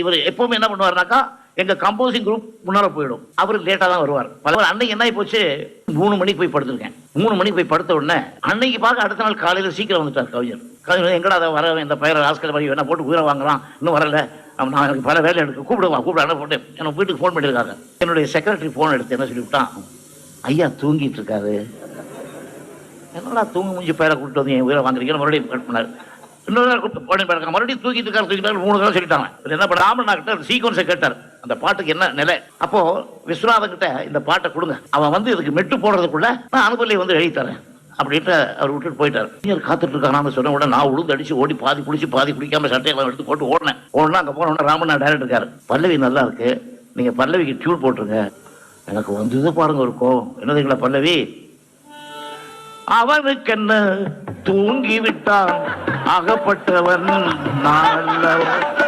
இவர் எப்பவுமே என்ன பண்ணுவார்னாக்கா எங்க கம்போசிங் குரூப் முன்னால போயிடும். அவர் லேட்டா தான் வருவார். பல அன்னைக்கு என்ன போச்சு? மூணு மணிக்கு போய் படுத்திருக்கேன். மூணு மணிக்கு போய் படுத்த உடனே அன்னைக்கு பார்க்க அடுத்த நாள் காலையில சீக்கிரம் வந்துட்டார் கவிஞர். கவிஞர் எங்கடா அதை வர? இந்த பயிர ஆஸ்கர் மாதிரி வேணா போட்டு உயிரை வாங்கலாம் இன்னும் வரல. நான் எனக்கு பல வேலை எடுக்க கூப்பிடுவா கூப்பிட போட்டு. எனக்கு வீட்டுக்கு ஃபோன் பண்ணியிருக்காங்க. என்னுடைய செக்ரட்டரி ஃபோன் எடுத்து என்ன சொல்லிவிட்டான் ஐயா தூங்கிட்டு இருக்காரு. என்னடா தூங்க முடிஞ்சு பயிரை கூப்பிட்டு வந்து என் உயிரை வாங்குறீங்கன்னு மறுபடியும் கட் பண்ணாரு. இன்னொரு மறுபடியும் தூக்கிட்டு இருக்காரு தூக்கிட்டாரு மூணு தடவை சொல்லிட்டாங்க. என்ன பண்ணாமல் ராமண்ணா கிட்ட சீக்வன்ஸை கேட்டார். அந்த பாட்டுக்கு என்ன நிலை? அப்போ விஸ்வநாதன் கிட்ட இந்த பாட்டை கொடுங்க. அவன் வந்து இதுக்கு மெட்டு போடுறதுக்குள்ள நான் அனுபவியை வந்து எழுதி தரேன். அப்படின்ட்டு அவர் விட்டுட்டு போயிட்டார். இவர் காத்துட்டு இருக்காங்க சொன்ன உடனே நான் உளுந்து அடிச்சு ஓடி பாதி குடிச்சு பாதி குடிக்காம சட்டையெல்லாம் எடுத்து போட்டு ஓடினேன். ஓடனா அங்கே போன உடனே ராமண்ணா டேரக்டர் இருக்காரு. பல்லவி நல்லா இருக்கு. நீங்க பல்லவிக்கு டியூன் போட்டுருங்க. எனக்கு வந்தது பாருங்க ஒரு என்னதுங்களா பல்லவி? அவனுக்கென்ன தூங்கி விட்டான். அகப்பட்டவன் நான் அல்லவன்